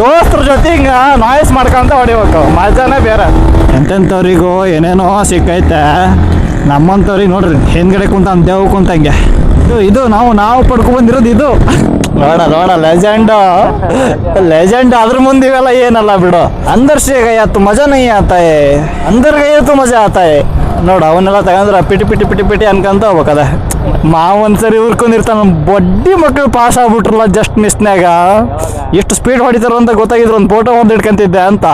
ದೋಸ್ತರ ಜೊತೆ ಹಿಂಗೆ ನಾಯ್ಸ್ ಮಾಡ್ಕೊಂತ ಹೊಡಿಬೇಕು. ಮಜಾನೇ ಬೇರೆ. ಎಂತೆಂಥವ್ರಿಗೂ ಏನೇನೋ ಸಿಕ್ಕೈತೆ. ನಮ್ಮಂಥವ್ರಿಗೆ ನೋಡ್ರಿ, ಹಿಂದ್ಗಡೆ ಕುಂತ ದೇವ್ ಕುಂತಂಗೆ ಇದು ಇದು, ನಾವು ನಾವು ಪಡ್ಕೊಂಡ್ಬಂದಿರೋದು ಇದು. ನೋಡ ನೋಡ ಲೆಜೆಂಡ್ ಲೆಜೆಂಡ್ ಅದ್ರ ಮುಂದೆ ಇವೆಲ್ಲ ಏನಲ್ಲ ಬಿಡು. ಅಂದರ್ ಸೇ ಗಯ್ಯಾತು ಮಜಾ ನೈ ಆತಾಯೆ. ಅಂದರ್ ಗಯ್ಯಾತು ಮಜಾ ಆತಾಯೆ. ನೋಡ, ಅವನ್ನೆಲ್ಲ ತಗೊಂಡ್ರೆ ಪಿಟಿ ಪಿಟಿ ಪಿಟಿ ಪಿಟಿ ಅನ್ಕೊಂತ ಹೋಗ್ಬೇಕದ. ಮಾವ ಒಂದ್ಸರಿ ಉರ್ಕೊಂಡಿರ್ತಾನ ಬಡ್ಡಿ ಮಕ್ಕಳು ಪಾಸ್ ಆಗ್ಬಿಟ್ರಲ್ಲ ಜಸ್ಟ್ ಮಿಸ್ನ್ಯಾಗ ಎಷ್ಟು ಸ್ಪೀಡ್ ಹೊಡಿತಾರ ಅಂತ ಗೊತ್ತಾಗಿದ್ರು, ಒಂದು ಫೋಟೋ ಒಂದು ಇಟ್ಕೊಂತಿದ್ದೆ ಅಂತ.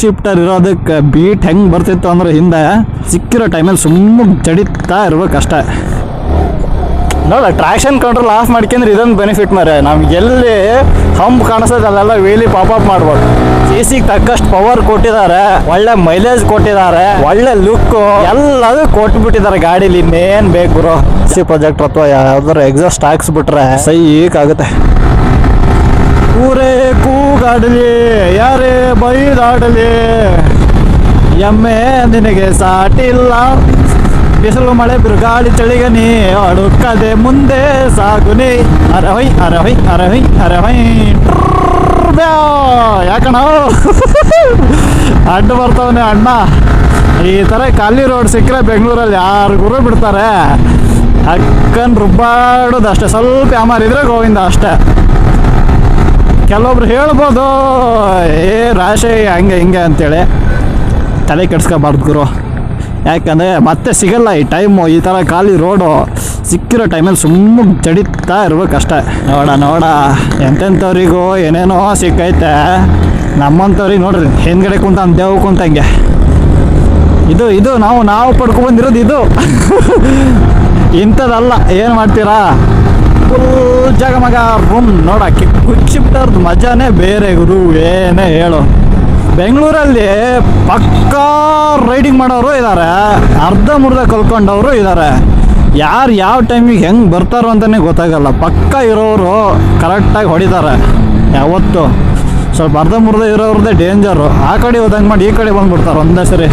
ಶಿಫ್ಟರ್ ಇರೋದಕ್ಕೆ ಬೀಟ್ ಹೆಂಗ್ ಬರ್ತಿತ್ತು ಅಂದ್ರೆ ಹಿಂದೆ ಸಿಕ್ಕಿರೋ ಟೈಮಲ್ಲಿ ಸುಮ್ಮನೆ ಜಡಿತಾ ಇರ್ಬೇಕಷ್ಟೇ. ನೋಡ ಟ್ರಾಕ್ಷನ್ ಕಂಟ್ರೋಲ್ ಆಫ್ ಮಾಡ್ಕೊಂಡ್ರೆ ಇದೊಂದು ಬೆನಿಫಿಟ್ ಮಾರೆ ನಮ್ಗೆ ಎಲ್ಲಿ ಹಂಪ್ ಕಾಣಿಸ್ತದೆ ಅಲ್ಲೆಲ್ಲ ವೇಲಿ ಪಾಪ್ ಅಪ್ ಮಾಡ್ಬೋದು. ಸಿ ಸಿಗೆ ತಕ್ಕಷ್ಟು ಪವರ್ ಕೊಟ್ಟಿದ್ದಾರೆ, ಒಳ್ಳೆ ಮೈಲೇಜ್ ಕೊಟ್ಟಿದ್ದಾರೆ, ಒಳ್ಳೆ ಲುಕ್ ಎಲ್ಲದೂ ಕೊಟ್ಬಿಟ್ಟಿದ್ದಾರೆ ಗಾಡೀಲಿ. ಇನ್ನೇನ್ ಬೇಕು ಬ್ರೋ ಸಿ ಪ್ರಾಜೆಕ್ಟ್ ಅಥವಾ ಯಾವ್ದಾದ್ರು ಎಕ್ಸಾಸ್ಟ್ ಹಾಕ್ಸ್ಬಿಟ್ರೆ ಸೈಕ್ ಆಗುತ್ತೆ. ಊರೇ ಕೂಗಾಡಲಿ, ಯಾರೇ ಬೈದಾಡಲಿ. ಎಮ್ಮೆ ನಿನಗೆ ಸಾಟಿಲ್ಲ. ಬಿಸಿಲು ಮಳೆ ಬಿರುಗಾಳಿ ಚಳಿಗನಿ ಅಡುಕದೆ ಮುಂದೆ ಸಾಗುನಿ ಅರಹೊಯ್ ಅರಹೊಯ್ ಅರಹೊಯ್ ಅರಹೊಯ್. ಯಾಕಣ ಅಡ್ಡ ಬರ್ತಾವನೆ ಅಣ್ಣ. ಈ ಥರ ಖಾಲಿ ರೋಡ್ ಸಿಕ್ಕರೆ ಬೆಂಗಳೂರಲ್ಲಿ ಯಾರು ಗುರು ಬಿಡ್ತಾರೆ? ಅಕ್ಕನ್ ರುಬ್ಬಾಡೋದು ಅಷ್ಟೇ. ಸ್ವಲ್ಪ ಯಾಮಾರಿದ್ರೆ ಗೋವಿಂದ ಅಷ್ಟೇ. ಕೆಲವೊಬ್ರು ಹೇಳ್ಬೋದು, ಏ ರಾಶಿ, ಹಂಗೆ, ಹಿಂಗೆ ಅಂತೇಳಿ. ತಲೆ ಕೆಡ್ಸ್ಕೊಬಾರ್ದು ಗುರು. ಯಾಕಂದರೆ ಮತ್ತೆ ಸಿಗಲ್ಲ ಈ ಟೈಮು ಈ ಥರ ಖಾಲಿ ರೋಡು ಸಿಕ್ಕಿರೋ ಟೈಮಲ್ಲಿ ಸುಮ್ಮನೆ ಜಡಿತಾ ಇರ್ಬೇಕಷ್ಟೇ ನೋಡ ನೋಡ ಎಂತೆಂಥವ್ರಿಗೂ ಏನೇನೋ ಸಿಕ್ಕೈತೆ ನಮ್ಮಂಥವ್ರಿಗೆ ನೋಡ್ರಿ ಹಿಂದ್ಗಡೆ ಕುಂತ ದೇವ್ ಕುಂತಂಗೆ ಇದು ಇದು ನಾವು ನಾವು ಪಡ್ಕೊಬಂದಿರೋದು ಇದು ಇಂಥದ್ದಲ್ಲ ಏನು ಮಾಡ್ತೀರಾ ಫುಲ್ ಜಗಮಗ ರೂಮ್ ನೋಡ ಕ್ವಿಕ್ ಶಿಫ್ಟರ್ದು ಮಜಾನೇ ಬೇರೆ ಗುರು ಏನೇ ಹೇಳು ಬೆಂಗಳೂರಲ್ಲಿ ಪಕ್ಕಾ ರೈಡಿಂಗ್ ಮಾಡೋರು ಇದ್ದಾರೆ ಅರ್ಧ ಮುರ್ಧ ಕಲ್ಕೊಂಡವರು ಇದ್ದಾರೆ ಯಾರು ಯಾವ ಟೈಮಿಗೆ ಹೆಂಗೆ ಬರ್ತಾರೋ ಅಂತಲೇ ಗೊತ್ತಾಗಲ್ಲ. ಪಕ್ಕ ಇರೋರು ಕರೆಕ್ಟಾಗಿ ಹೊಡಿತಾರೆ. ಯಾವತ್ತು? ಸ್ವಲ್ಪ ಅರ್ಧ ಮುರ್ಧ ಇರೋರದ್ದೇ ಡೇಂಜರು ಆ ಕಡೆ ಹೋದಂಗೆ ಮಾಡಿ ಈ ಕಡೆ ಬಂದ್ಬಿಡ್ತಾರೆ ಒಂದೇ ಸರಿ.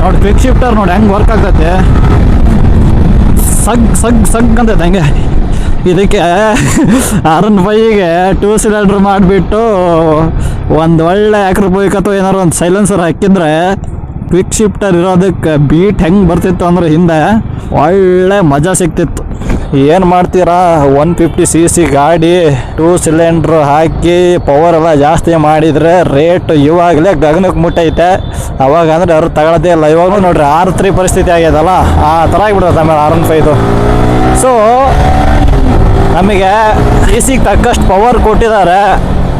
ನೋಡಿ ಕ್ವಿಕ್ ಶಿಫ್ಟರ್ ನೋಡಿ, ಹೆಂಗೆ ವರ್ಕ್ ಆಗ್ತೈತೆ? ಸಗ್ ಸಗ್ ಸಗ್ ಅಂತೈತೆ ಹಂಗೆ. ಇದಕ್ಕೆ ಅರುಣ್ ಬೈಗೆ ಟೂ ಸಿಲಿಂಡರ್ ಮಾಡಿಬಿಟ್ಟು ಒಂದು ಒಳ್ಳೆ ಬೈಕ್ ಅಥವಾ ಏನಾದ್ರು ಒಂದು ಸೈಲೆನ್ಸರ್ ಹಾಕಿದ್ರೆ ಕ್ವಿಕ್ ಶಿಫ್ಟರ್ ಇರೋದಕ್ಕೆ ಬೀಟ್ ಹೆಂಗೆ ಬರ್ತಿತ್ತು ಅಂದ್ರೆ ಹಿಂದೆ ಒಳ್ಳೆ ಮಜಾ ಸಿಗ್ತಿತ್ತು. ಏನು ಮಾಡ್ತೀರಾ? ಒನ್ ಫಿಫ್ಟಿ ಸಿ ಸಿ ಗಾಡಿ ಟೂ ಸಿಲಿಂಡ್ರ್ ಹಾಕಿ ಪವರ್ ಎಲ್ಲ ಜಾಸ್ತಿ ಮಾಡಿದರೆ ರೇಟ್ ಇವಾಗಲೇ ಗಗನಕ್ಕೆ ಮುಟ್ಟೈತೆ. ಅವಾಗ ಅಂದರೆ ಅವ್ರು ತಗೊಳ್ಳೋದೇ ಇಲ್ಲ. ಇವಾಗಲೂ ನೋಡ್ರಿ ಆರ್ ತ್ರೀ ಪರಿಸ್ಥಿತಿ ಆಗ್ಯದಲ್ಲ? ಆ ಥರ ಆಗಿಬಿಡುತ್ತೆ ಆಮೇಲೆ ಆರ್ ಒನ್ ಫೈದು ಸೊ ನಮಗೆ ಸಿ ಸಿಗೆ ತಕ್ಕಷ್ಟು ಪವರ್ ಕೊಟ್ಟಿದ್ದಾರೆ,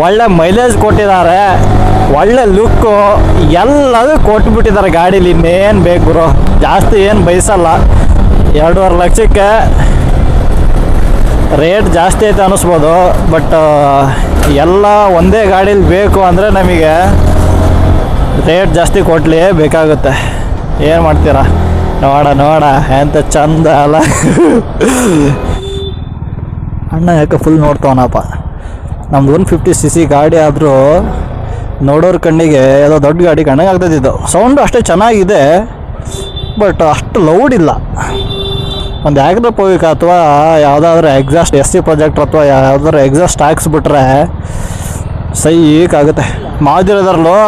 ಒಳ್ಳೆ ಮೈಲೇಜ್ ಕೊಟ್ಟಿದ್ದಾರೆ, ಒಳ್ಳೆ ಲುಕ್ಕು ಎಲ್ಲದೂ ಕೊಟ್ಬಿಟ್ಟಿದ್ದಾರೆ ಗಾಡೀಲಿ. ಇನ್ನೇನು ಬೇಕು ಗುರು, ಜಾಸ್ತಿ ಏನು ಬಯಸಲ್ಲ. ಎರಡೂವರೆ ಲಕ್ಷಕ್ಕೆ ರೇಟ್ ಜಾಸ್ತಿ ಐತೆ ಅನ್ನಿಸ್ಬೋದು. ಬಟ್ ಎಲ್ಲ ಒಂದೇ ಗಾಡೀಲಿ ಬೇಕು ಅಂದರೆ ನಮಗೆ ರೇಟ್ ಜಾಸ್ತಿ ಕೊಟ್ಲಿ ಬೇಕಾಗುತ್ತೆ. ಏನು ಮಾಡ್ತೀರಾ? ನೋಡ ನೋಡ, ಎಂತ ಚಂದ ಅಲ್ಲ. ಅಣ್ಣ ಯಾಕೆ ಫುಲ್ ನೋಡ್ತಾವನಪ್ಪ? ನಮ್ದು ಒನ್ ಫಿಫ್ಟಿ ಸಿ ಸಿ ಗಾಡಿ ಆದರೂ ನೋಡೋರ ಕಣ್ಣಿಗೆ ಯಾವುದೋ ದೊಡ್ಡ ಗಾಡಿ ಕಣ್ಣಿಗೆ ಆಗ್ತದಿದ್ದು ಸೌಂಡು ಅಷ್ಟೇ ಚೆನ್ನಾಗಿದೆ ಬಟ್ ಅಷ್ಟು ಲೌಡ್ ಇಲ್ಲ. ಒಂದು ಆ್ಯಕ್ರೋಪೋಯಿಕ್ ಅಥವಾ ಯಾವುದಾದ್ರೂ ಎಕ್ಸಾಸ್ಟ್ ಎಸ್ ಸಿ ಪ್ರಾಜೆಕ್ಟ್ ಅಥವಾ ಯಾವುದಾದ್ರೂ ಎಕ್ಸಾಸ್ಟ್ ಹಾಕ್ಸ್ಬಿಟ್ರೆ ಸೈಕ್ ಆಗುತ್ತೆ ಮಾದಿರೋದ್ರಲ್ಲೋ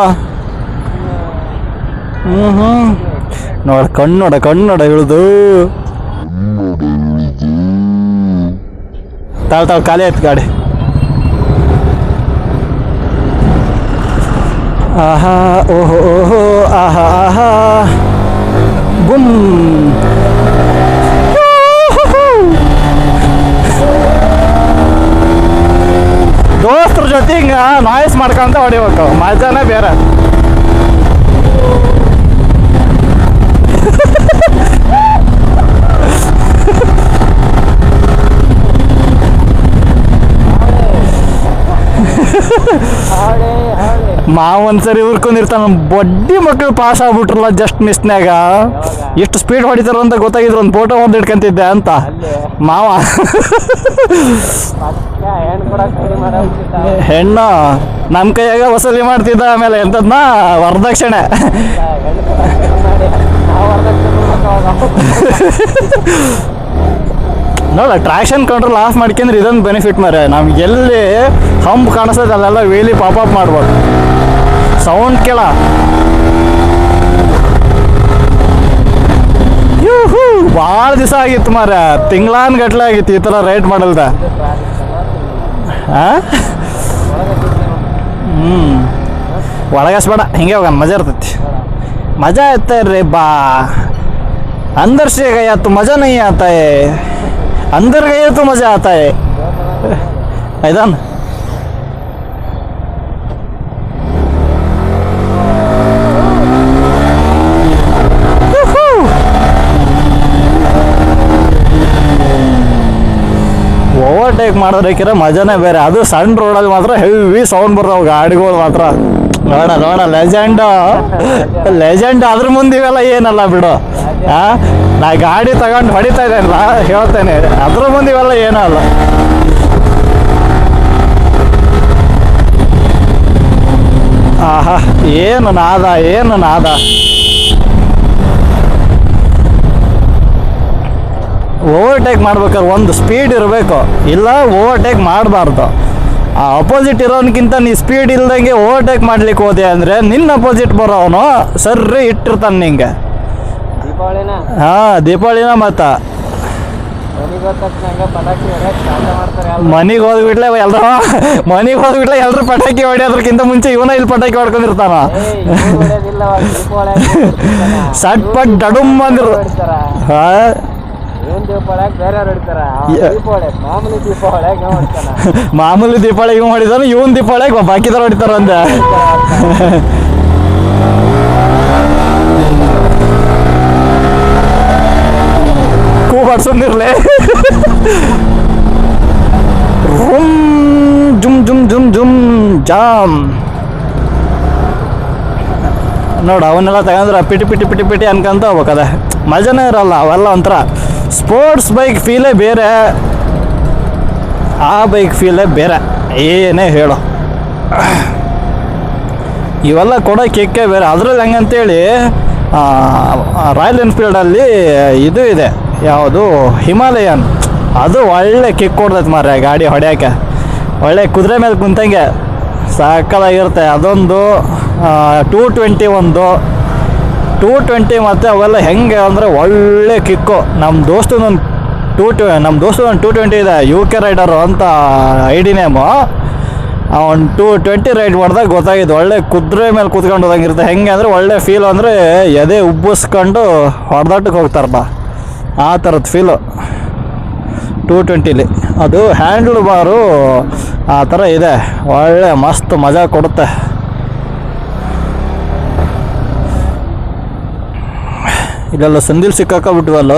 ಹ್ಞೂ ಹ್ಞೂ ನೋಡ, ಕಣ್ಣು ನೋಡ ಕಣ್ಣು ನೋಡ ಇಳಿದು. ತಾಳು ತಾಳು ಖಾಲಿ ಆಯ್ತು ಗಾಡಿ ಆಹಾ ಓಹೋ ಓಹೋ ಆಹಾ ಆಹಾ ಗುಮ್ ದೋಸ್ತರ ಜೊತೆ ಹಿಂಗ ನಾಯ್ಸ್ ಮಾಡ್ಕೊಂತ ಹೊಡಿಬೇಕು ಮಜಾನೇ ಬೇರೆ ಮಾವ ಒಂದ್ಸರಿ ಉರ್ಕೊಂಡಿರ್ತಾನ ಬಡ್ಡಿ ಮಕ್ಕಳು ಪಾಸ್ ಆಗ್ಬಿಟ್ರಲ್ಲ ಜಸ್ಟ್ ಮಿಸ್ನ್ಯಾಗ ಎಷ್ಟು ಸ್ಪೀಡ್ ಹೊಡಿತಾರ ಅಂತ ಗೊತ್ತಾಗಿದ್ರು ಒಂದು ಫೋಟೋ ಒಂದು ಇಟ್ಕೊಂತಿದ್ದೆ ಅಂತ. ಮಾವ. ಹೆಣ್ಣು ನಮ್ಮ ಕೈಯಾಗ ವಸೂಲಿ ಮಾಡ್ತಿದ್ದ ಆಮೇಲೆ ಎಂಥದ್ನ? ವರದಕ್ಷಿಣೆ. ನೋಡ ಟ್ರಾಕ್ಷನ್ ಕಂಟ್ರೋಲ್ ಆಫ್ ಮಾಡ್ಕೊಂಡ್ರೆ ಇದೊಂದು ಬೆನಿಫಿಟ್ ಮಾರೆ ನಮ್ಗೆ ಎಲ್ಲಿ ಹಂಪ್ ಕಾಣಿಸ್ತದೆ ಅಲ್ಲೆಲ್ಲ ವೇಲಿ ಪಾಪ್ ಪಾಪಪ್ ಮಾಡ್ಬೋದು. ಸೌಂಡ್ ಕೇಳ. ಭಾಳ ದಿವಸ ಆಗಿತ್ತು ಮಾರ ತಿಂಗ್ಳಾನ್ ಗಟ್ಲೆ ಆಗಿತ್ತು ಈ ಥರ ರೈಟ್ ಮಾಡಲ್ದ. ಹ್ಞೂ ಒಳಗಸ್ಬೇಡ, ಹಿಂಗೆ ಹೋಗೋಣ, ಮಜಾ ಇರ್ತೈತಿ. ಮಜಾ ಇರ್ತಾರೆ ಬಾ. ಅಂದರ್ಸೇಗಯ್ಯ ತು ಮಜಾನೇ ಆತಾಯೇ. अंदर गया तो मज़ा आता है ऐदान ಓವರ್ಟೇಕ್ ಮಾಡೋದಕ್ಕಿರ ಮಜಾನೇ ಬೇರೆ ಅದು ಸಣ್ಣ ರೋಡಲ್ಲಿ ಮಾತ್ರ ಹೆವಿ ಸೌಂಡ್ ಬರ್ತಾವೆ ಗಾಡಿಗಳು ಮಾತ್ರ ನೋಡ ನೋಡ ಲೆಜೆಂಡ್ ಲೆಜೆಂಡ್ ಅದ್ರ ಮುಂದೆ ಇವೆಲ್ಲ ಏನಲ್ಲ ಬಿಡು. ಆ? ನಾ ಗಾಡಿ ತಗೊಂಡು ಹೊಡಿತಾ ಇದ್ದೇನಲ್ಲ ಹೇಳ್ತೇನೆ. ಅದ್ರ ಮುಂದೆ ಇವೆಲ್ಲ ಏನಲ್ಲ ಆಹಾ, ಏನು ನಾದ ಏನು ನಾದ? ಓವರ್ಟೇಕ್ ಮಾಡ್ಬೇಕಾದ್ರೆ ಒಂದು ಸ್ಪೀಡ್ ಇರಬೇಕು. ಇಲ್ಲ ಓವರ್ಟೇಕ್ ಮಾಡಬಾರ್ದು. ಆ ಅಪೋಸಿಟ್ ಇರೋನ್ಕಿಂತ ನೀ ಸ್ಪೀಡ್ ಇಲ್ದಂಗೆ ಓವರ್ಟೇಕ್ ಮಾಡ್ಲಿಕ್ಕೆ ಹೋದೆ ಅಂದರೆ ನಿನ್ನ ಅಪೋಸಿಟ್ ಬರೋವನು ಸರ್ರಿ ಇಟ್ಟಿರ್ತಾನೆ ನಿಂಗೆ. ಹಾ ದೀಪಾವಳಿನ ಮತ್ತ. ಮನೆಗೆ ಹೋದ್ಬಿಟ್ಲೆ ಎಲ್ಲರೂ ಮನೆಗೆ ಹೋದ್ಬಿಟ್ಲೆ ಎಲ್ಲರೂ ಪಟಾಕಿ ಹೊಡೆಯೋದ್ರಕ್ಕಿಂತ ಮುಂಚೆ ಇವನ ಇಲ್ಲಿ ಪಟಾಕಿ ಹೊಡ್ಕೊಂಡಿರ್ತಾನ. ಸಟ್ ಪಟ್ ಡಡುಮ್ ಅಂದ್ರು. ಹಾಂ. ಮಾಮೂಲಿ ದೀಪಾವಳಿ ಇವ್ ಹೊಡಿದಾನ ಇವನ್ ದೀಪಾವಳಿಗೆ ಬಾಕಿದವ್ರು ಹೊಡಿತಾರ ಅಂತ ಕೂ ಬಡ್ಸೊಂದಿರ್ಲೆ ರುಮ್ ಜುಮ್ ಜುಮ್ ಜುಮ್ ಜುಮ್ ಜಾಮ್. ನೋಡು ಅವನ್ನೆಲ್ಲ ತಗೊಂಡ್ರೆ ಪಿಟಿ ಪಿಟಿ ಪಿಟಿ ಪಿಟಿ ಅನ್ಕೊಂತ ಹೋಗ್ಬೇಕದ ಮಜಾನೇ ಇರಲ್ಲ ಅವೆಲ್ಲ ಒಂಥರ. ಸ್ಪೋರ್ಟ್ಸ್ ಬೈಕ್ ಫೀಲೇ ಬೇರೆ. ಆ ಬೈಕ್ ಫೀಲೇ ಬೇರೆ. ಏನೇ ಹೇಳು. ಇವೆಲ್ಲ ಕೊಡೋ ಕಿಕ್ಕೇ ಬೇರೆ. ಅದ್ರಲ್ಲಿ ಹೆಂಗಂತೇಳಿ ರಾಯಲ್ ಎನ್ಫೀಲ್ಡಲ್ಲಿ ಇದು ಇದೆ. ಯಾವುದು? ಹಿಮಾಲಯನ್. ಅದು ಒಳ್ಳೆ ಕಿಕ್ ಕೊಡ್ತೈತೆ ಮಾರ್ರೆ ಗಾಡಿ ಹೊಡ್ಯಾಕೆ. ಒಳ್ಳೆ ಕುದುರೆ ಮೇಲೆ ಕುಂತಂಗೆ. ಸಕ್ಕದಾಗಿರುತ್ತೆ ಅದೊಂದು ಟೂ ಟ್ವೆಂಟಿ ಒಂದು. ಟೂ ಟ್ವೆಂಟಿ ಮತ್ತು ಅವೆಲ್ಲ ಹೆಂಗೆ ಅಂದರೆ ಒಳ್ಳೆ ಕಿಕ್ಕು. ನಮ್ಮ ದೋಸ್ತನೊಂದು ಟೂ ಟ್ವೆ ನಮ್ಮ ದೋಸ್ತನೊಂದು ಟೂ ಟ್ವೆಂಟಿ ಇದೆ ಯು ಕೆ ರೈಡರು ಅಂತ ಐ ಡಿ ನೇಮು. ಅವ್ನು ಟೂ ಟ್ವೆಂಟಿ ರೈಡ್ ಮಾಡಿದಾಗ ಗೊತ್ತಾಗಿದ್ದು ಒಳ್ಳೆ ಕುದುರೆ ಮೇಲೆ ಕೂತ್ಕೊಂಡು ಹೋದಂಗಿರುತ್ತೆ. ಹೆಂಗೆ ಅಂದರೆ ಒಳ್ಳೆ ಫೀಲ್ ಅಂದರೆ ಎದೆ ಉಬ್ಬಿಸ್ಕೊಂಡು ಹೊಡೆದಾಟಕ್ಕೆ ಹೋಗ್ತಾರಪ್ಪ ಆ ಥರದ ಫೀಲು ಟೂ ಟ್ವೆಂಟಿಲಿ. ಅದು ಹ್ಯಾಂಡ್ಲ್ ಬಾರು ಆ ಥರ ಇದೆ. ಒಳ್ಳೆ ಮಸ್ತ್ ಮಜಾ ಕೊಡುತ್ತೆ. ಇಲ್ಲೆಲ್ಲ ಸಂದಿಲ್ ಸಿಕ್ಕಾಕ ಬಿಟ್ವಲ್ಲ?